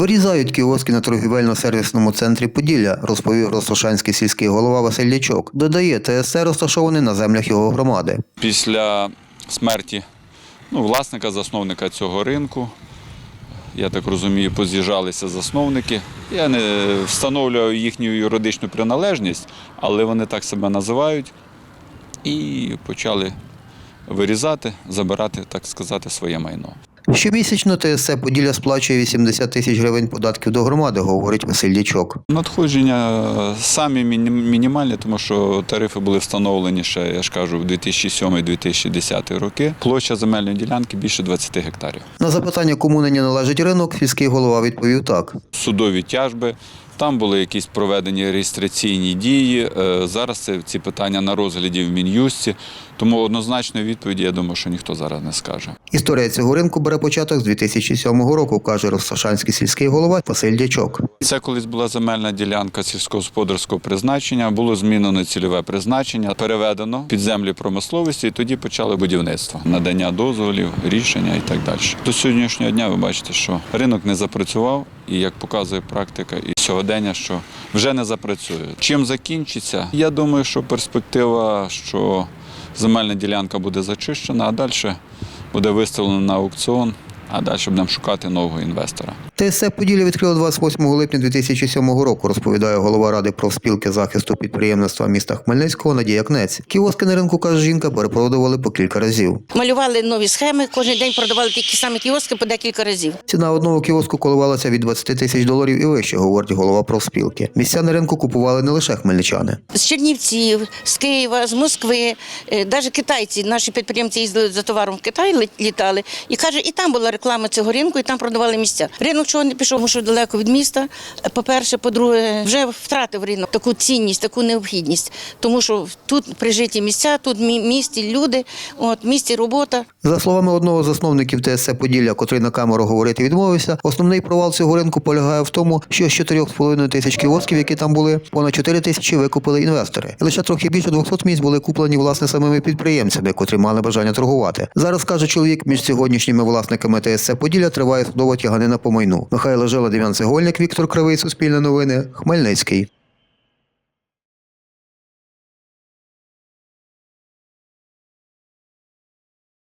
Вирізають кіоски на торгівельно-сервісному центрі Поділля, розповів Ростошанський сільський голова Василь Дячок. Додає, ТСЦ розташований на землях його громади. Після смерті ну, власника, засновника цього ринку, я так розумію, поз'їжджалися засновники. Я не встановлюю їхню юридичну приналежність, але вони так себе називають і почали вирізати, забирати, так сказати, своє майно. Щомісячно ТСЦ Поділля сплачує 80 тисяч гривень податків до громади, говорить Василь Дячок. Надходження е, самі мінімальні, тому що тарифи були встановлені ще, я ж кажу, в 2007-2010 роки. Площа земельної ділянки більше 20 гектарів. На запитання, кому нині належить ринок, сільський голова відповів так. Судові тяжби, там були якісь проведені реєстраційні дії. Е, Зараз це ці питання на розгляді в Мін'юсті, тому однозначної відповіді, я думаю, що ніхто зараз не скаже. Історія цього ринку бере початок з 2007 року, каже Росташанський сільський голова Василь Дячок. Це колись була земельна ділянка сільськогосподарського призначення, було змінено цільове призначення, переведено під землі промисловості, і тоді почали будівництво, надання дозволів, рішення і так далі. До сьогоднішнього дня ви бачите, що ринок не запрацював, і як показує практика, і сьогодення, що вже не запрацює. Чим закінчиться? Я думаю, що перспектива, що земельна ділянка буде зачищена, а далі буде виставлена на аукціон, а далі будемо шукати нового інвестора. ТСЦ Поділля відкрило 28 липня 2007 року, розповідає голова Ради профспілки захисту підприємництва міста Хмельницького Надія Кнець. Кіоски на ринку, каже жінка, перепродували по кілька разів. Малювали нові схеми, кожен день продавали такі самі кіоски по декілька разів. Ціна одного кіоску коливалася від 20 тисяч доларів і вище, говорить голова профспілки. Місця на ринку купували не лише хмельничани. З Чернівців, з Києва, з Москви, навіть китайці, наші підприємці їздили за товаром в Китай, лі- літали. І каже, і там була реклама цього ринку, і там продавали місця. Ринок чого не пішов, що далеко від міста. По-перше, по-друге, вже втратив ринок таку цінність, таку необхідність. Тому що тут прижиті місця, тут місті люди, от місті робота. За словами одного з засновників ТСЦ Поділля, котрий на камеру говорити відмовився, основний провал цього ринку полягає в тому, що з 4,5 тисяч кіосків, які там були, понад 4 тисячі викупили інвестори. І лише трохи більше 200 місць були куплені власне самими підприємцями, котрі мали бажання торгувати. Зараз каже чоловік, між сьогоднішніми власниками ТСЦ Поділля триває судова тяганина по майну. Михайло Жила, Дем'ян Цегольник, Віктор Кривий, Суспільне новини, Хмельницький.